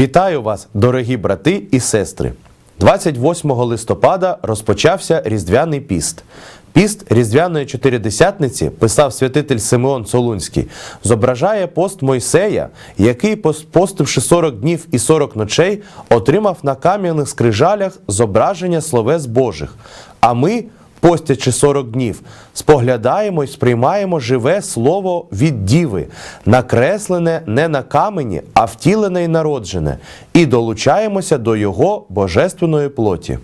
Вітаю вас, дорогі брати і сестри! 28 листопада розпочався Різдвяний піст. Піст Різдвяної Чотиридесятниці, писав святитель Симеон Солунський, зображає пост Мойсея, який, постивши 40 днів і 40 ночей, отримав на кам'яних скрижалях зображення словес Божих. А ми, постячи 40 днів, споглядаємо й сприймаємо живе слово від діви, накреслене не на камені, а втілене й народжене, і долучаємося до його божественної плоті.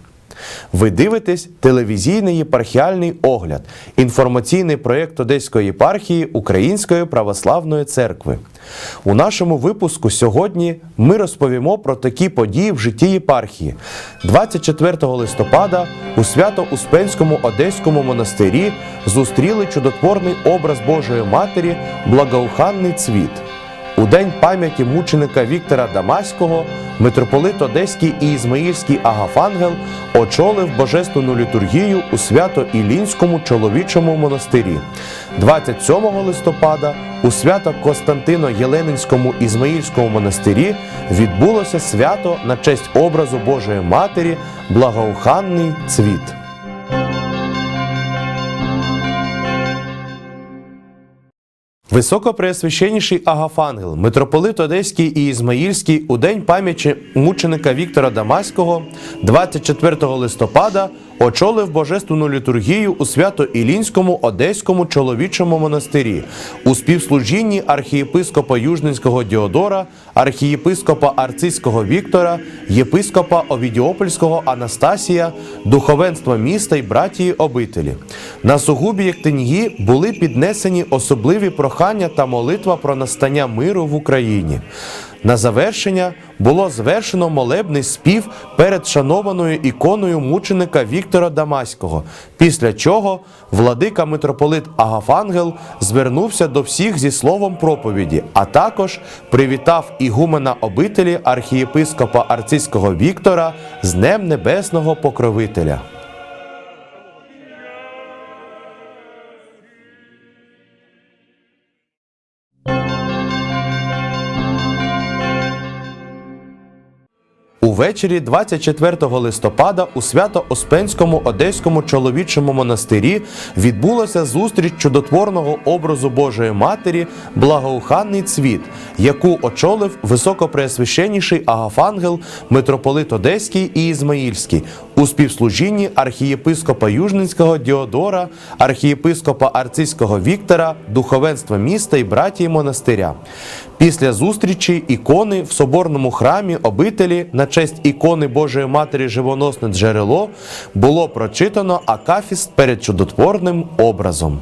Ви дивитесь телевізійний єпархіальний огляд, інформаційний проєкт Одеської єпархії Української православної церкви. У нашому випуску сьогодні ми розповімо про такі події в житті єпархії. 24 листопада у Свято-Успенському Одеському монастирі зустріли чудотворний образ Божої Матері Благоуханний цвіт. У день пам'яті мученика Віктора Дамаського митрополит Одеський і Ізмаїльський Агафангел очолив божественну літургію у свято-Ілінському чоловічому монастирі. 27 листопада у свято Костянтино Єленинському Ізмаїльському монастирі відбулося свято на честь образу Божої Матері Благоуханний цвіт. Високопреосвященніший Агафангел, митрополит Одеський і Ізмаїльський у день пам'яті мученика Віктора Дамаського 24 листопада очолив божественну літургію у свято-Ілінському Одеському чоловічому монастирі у співслужінні архієпископа Южненського Діодора, архієпископа Арцизького Віктора, єпископа Овідіопольського Анастасія, духовенства міста й братії обителі. На сугубі Єктиньї були піднесені особливі прохання та молитва про настання миру в Україні. На завершення було звершено молебний спів перед шанованою іконою мученика Віктора Дамаського, після чого владика митрополит Агафангел звернувся до всіх зі словом проповіді, а також привітав ігумена обителі архієпископа Арцизького Віктора з Днем Небесного Покровителя. Увечері 24 листопада у Свято-Оспенському Одеському чоловічому монастирі відбулася зустріч чудотворного образу Божої Матері Благоуханний цвіт, яку очолив високопреосвященніший Агафангел, митрополит Одеський і Ізмаїльський у співслужінні архієпископа Южненського Діодора, архієпископа Арцизького Віктора, духовенства міста і братії монастиря. Після зустрічі ікони в соборному храмі обителі на честь ікони Божої Матері Живоносне джерело було прочитано акафіст перед чудотворним образом.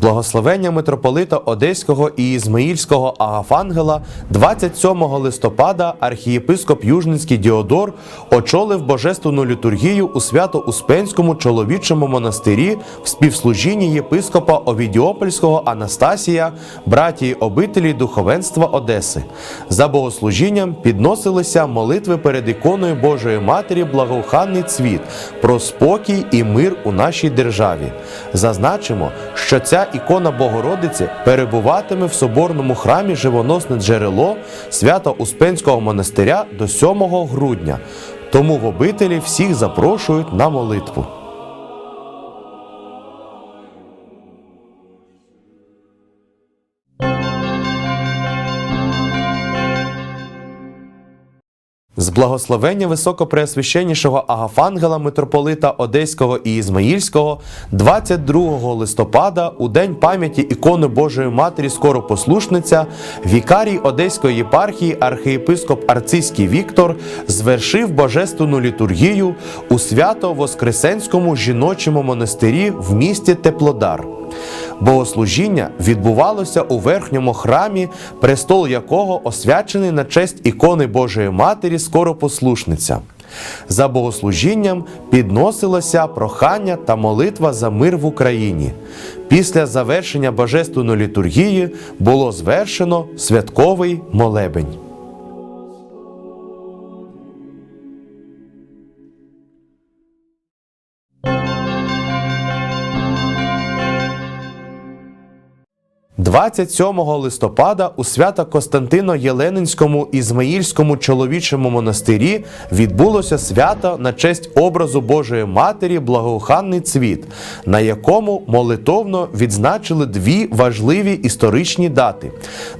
Благословення митрополита Одеського і Ізмаїльського Агафангела 27 листопада архієпископ Южницький Діодор очолив божественну літургію у свято-Успенському чоловічому монастирі в співслужінні єпископа Овідіопольського Анастасія, братії обителі духовенства Одеси. За богослужінням підносилися молитви перед іконою Божої Матері Благоуханний цвіт про спокій і мир у нашій державі. Зазначимо, що ця ікона Богородиці перебуватиме в соборному храмі Живоносне джерело свято Успенського монастиря до 7 грудня. Тому в обителі всіх запрошують на молитву. Благословення високопреосвященнішого Агафангела митрополита Одеського і Ізмаїльського 22 листопада у день пам'яті ікони Божої Матері Скоропослушниця вікарій Одеської єпархії архієпископ Арцизький Віктор звершив божественну літургію у свято-воскресенському жіночому монастирі в місті Теплодар. Богослужіння відбувалося у верхньому храмі, престол якого освячений на честь ікони Божої Матері Скоропослушниця. За богослужінням підносилося прохання та молитва за мир в Україні. Після завершення божественної літургії було звершено святковий молебень. 27 листопада у свято-Костянтино Єленинському Ізмаїльському чоловічому монастирі відбулося свято на честь образу Божої Матері Благоуханний цвіт, на якому молитовно відзначили дві важливі історичні дати: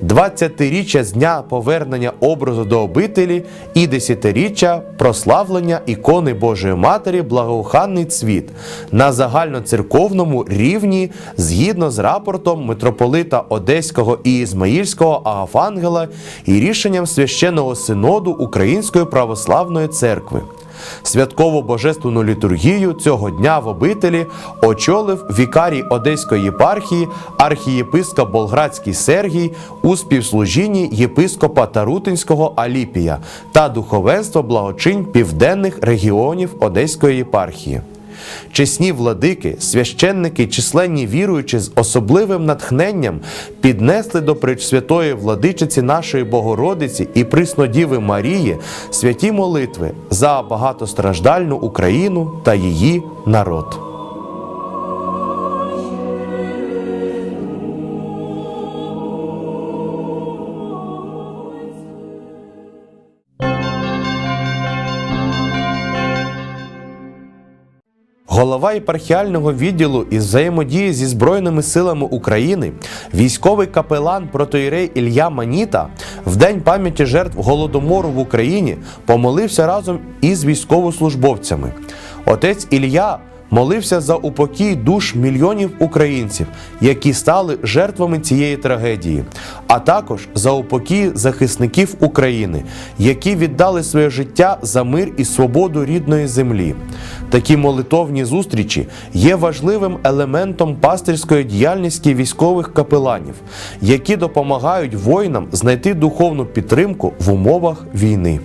20-річчя з дня повернення образу до обителі і 10-річчя прославлення ікони Божої Матері Благоуханний цвіт на загальноцерковному рівні згідно з рапортом митрополита Одеського і Ізмаїльського Агафангела і рішенням священного синоду Української православної церкви. Святкову божественну літургію цього дня в обителі очолив вікарій Одеської єпархії архієпископ Болградський Сергій у співслужінні єпископа Тарутинського Аліпія та духовенство благочинь південних регіонів Одеської єпархії. Чесні владики, священники, численні віруючі з особливим натхненням піднесли до Пречсвятої владичиці нашої Богородиці і Приснодіви Марії святі молитви за багатостраждальну Україну та її народ. Голова єпархіального відділу із взаємодії зі Збройними силами України, військовий капелан протоїрей Ілья Маніта в день пам'яті жертв голодомору в Україні помолився разом із військовослужбовцями. Отець Ілля молився за упокій душ мільйонів українців, які стали жертвами цієї трагедії, а також за упокій захисників України, які віддали своє життя за мир і свободу рідної землі. Такі молитовні зустрічі є важливим елементом пастирської діяльності військових капеланів, які допомагають воїнам знайти духовну підтримку в умовах війни.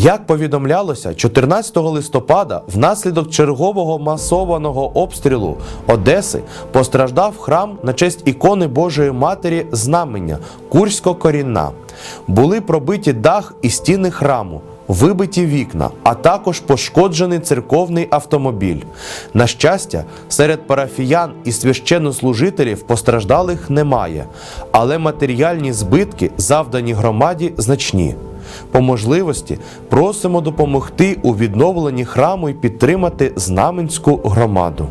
Як повідомлялося, 14 листопада внаслідок чергового масованого обстрілу Одеси постраждав храм на честь ікони Божої Матері Знамення Курсько-Корінна. Були пробиті дах і стіни храму, вибиті вікна, а також пошкоджений церковний автомобіль. На щастя, серед парафіян і священнослужителів постраждалих немає, але матеріальні збитки, завдані громаді, значні. По можливості просимо допомогти у відновленні храму і підтримати знаменську громаду.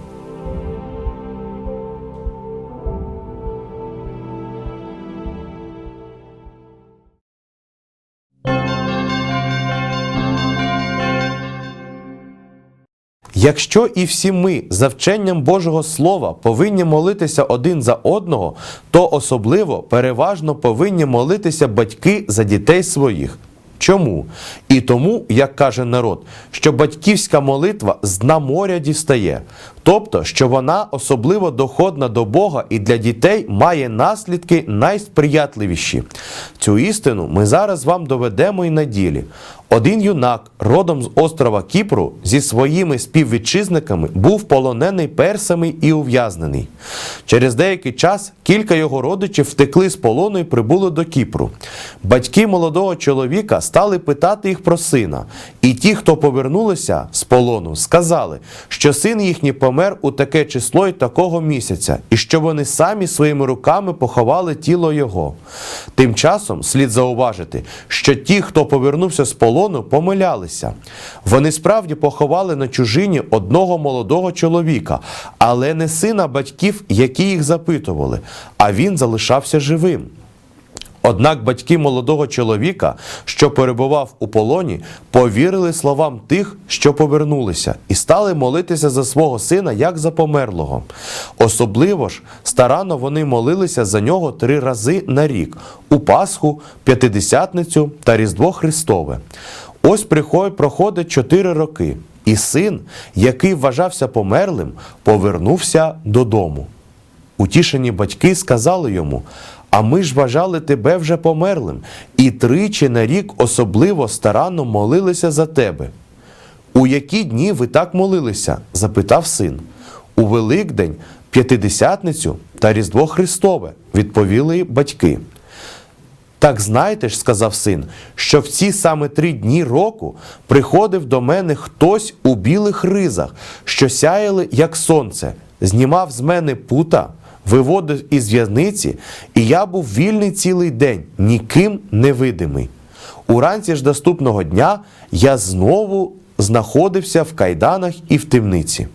Якщо і всі ми за вченням Божого Слова повинні молитися один за одного, то особливо переважно повинні молитися батьки за дітей своїх. Чому? І тому, як каже народ, що батьківська молитва з дна моря дістає, тобто, що вона особливо доходна до Бога і для дітей має наслідки найсприятливіші. Цю істину ми зараз вам доведемо і на ділі. Один юнак, родом з острова Кіпру, зі своїми співвітчизниками був полонений персами і ув'язнений. Через деякий час кілька його родичів втекли з полону і прибули до Кіпру. Батьки молодого чоловіка стали питати їх про сина, і ті, хто повернулися з полону, сказали, що син їхній помер у таке число й такого місяця, і що вони самі своїми руками поховали тіло його. Тим часом слід зауважити, що ті, хто повернувся з полону, помилялися. Вони справді поховали на чужині одного молодого чоловіка, але не сина батьків, які їх запитували, а він залишався живим. Однак батьки молодого чоловіка, що перебував у полоні, повірили словам тих, що повернулися, і стали молитися за свого сина як за померлого. Особливо ж старанно вони молилися за нього три рази на рік у Пасху, П'ятидесятницю та Різдво Христове. Ось приход- проходить чотири роки, і син, який вважався померлим, повернувся додому. Утішені батьки сказали йому: А ми ж вважали тебе вже померлим, і тричі на рік особливо старанно молилися за тебе. У які дні ви так молилися? запитав син. У Великдень, П'ятидесятницю та Різдво Христове, відповіли батьки. Так знайте ж, сказав син, що в ці саме три дні року приходив до мене хтось у білих ризах, що сяяли, як сонце, знімав з мене пута, виводив із в'язниці, і я був вільний цілий день, ніким не видимий. Уранці ж наступного дня я знову знаходився в кайданах і в темниці.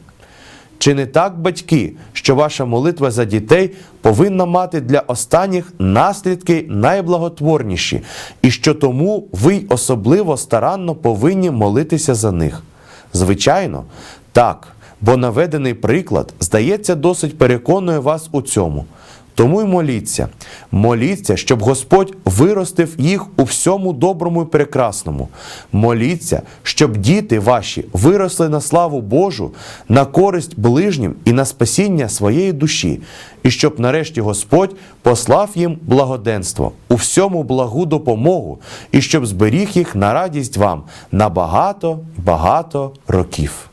Чи не так, батьки, що ваша молитва за дітей повинна мати для останніх наслідки найблаготворніші, і що тому ви особливо старанно повинні молитися за них? Звичайно, так, бо наведений приклад, здається, досить переконує вас у цьому. Тому й моліться, моліться, щоб Господь виростив їх у всьому доброму і прекрасному. Моліться, щоб діти ваші виросли на славу Божу, на користь ближнім і на спасіння своєї душі, і щоб нарешті Господь послав їм благоденство, у всьому благу допомогу, і щоб зберіг їх на радість вам на багато багато років.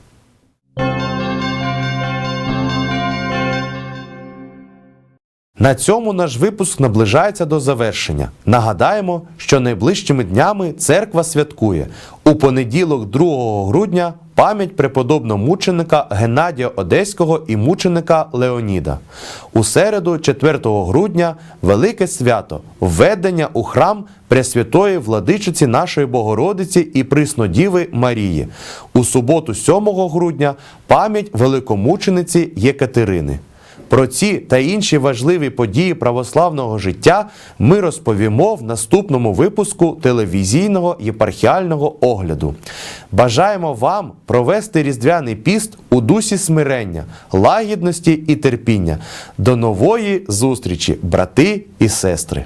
На цьому наш випуск наближається до завершення. Нагадаємо, що найближчими днями церква святкує у понеділок, 2 грудня, пам'ять преподобного мученика Геннадія Одеського і мученика Леоніда. У середу, 4 грудня, велике свято введення у храм Пресвятої владичиці нашої Богородиці і Приснодіви Марії. У суботу, 7 грудня, пам'ять великомучениці Єкатерини. Про ці та інші важливі події православного життя ми розповімо в наступному випуску телевізійного єпархіального огляду. Бажаємо вам провести різдвяний піст у дусі смирення, лагідності і терпіння. До нової зустрічі, брати і сестри!